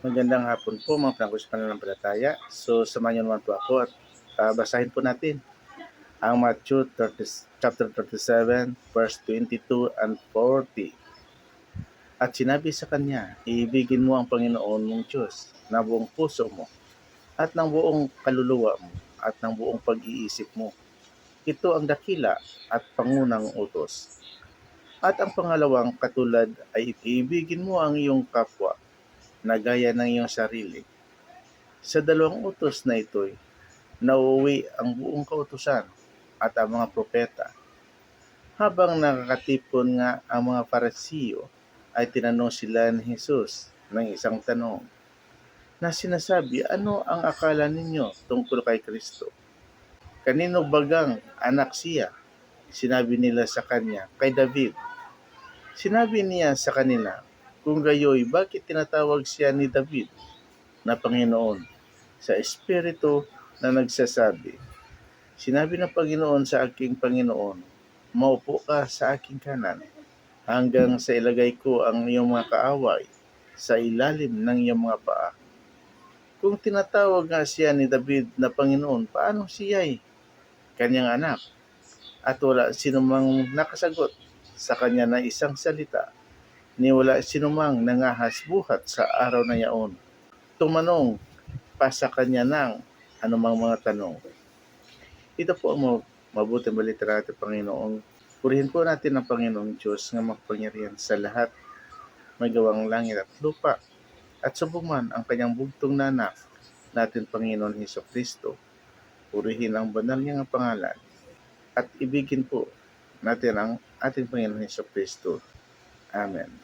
Magandang hapon po mga prangkos pananampalataya. So samahan niyo naman po ako at ah, basahin po natin ang Matthew 30, chapter 37 verse 22 and 40. At sinabi sa kanya, iibigin mo ang Panginoon mong Diyos na buong puso mo at ng buong kaluluwa mo at ng buong pag-iisip mo. Ito ang dakila at pangunang utos. At ang pangalawang katulad ay iibigin mo ang iyong kapwa na gaya ng iyong sarili. Sa dalawang utos na ito'y nauuwi ang buong kautusan at ang mga propeta. Habang nakakatipon nga ang mga parasiyo, ay tinanong sila ni Jesus ng isang tanong na sinasabi, ano ang akala ninyo tungkol kay Kristo? Kanino bagang anak siya? Sinabi nila sa kanya, kay David. Sinabi niya sa kanila, kung gayoy, bakit tinatawag siya ni David na Panginoon sa Espiritu na nagsasabi, Sinabi ng Panginoon sa aking Panginoon, maupo ka sa aking kanan hanggang sa ilagay ko ang iyong mga kaaway sa ilalim ng iyong mga paa. Kung tinatawag nga siya ni David na Panginoon, paano siya'y kanyang anak? At wala sinumang nakasagot sa kanya na isang salita ni wala sinumang nangahas buhat sa araw na yaon. Tumanong pa sa kanya ng anumang mga tanong. Ito po ang ma- mabuting balita natin, Panginoon. Purihin po natin ang Panginoong Diyos nga makapangyarihan sa lahat, may gawang langit at lupa, at subuman ang kanyang bugtong na anak natin, Panginoon Heso Kristo. Purihin ang banal niyang pangalan at ibigin po natin ang ating Panginoon Heso Kristo. Amen.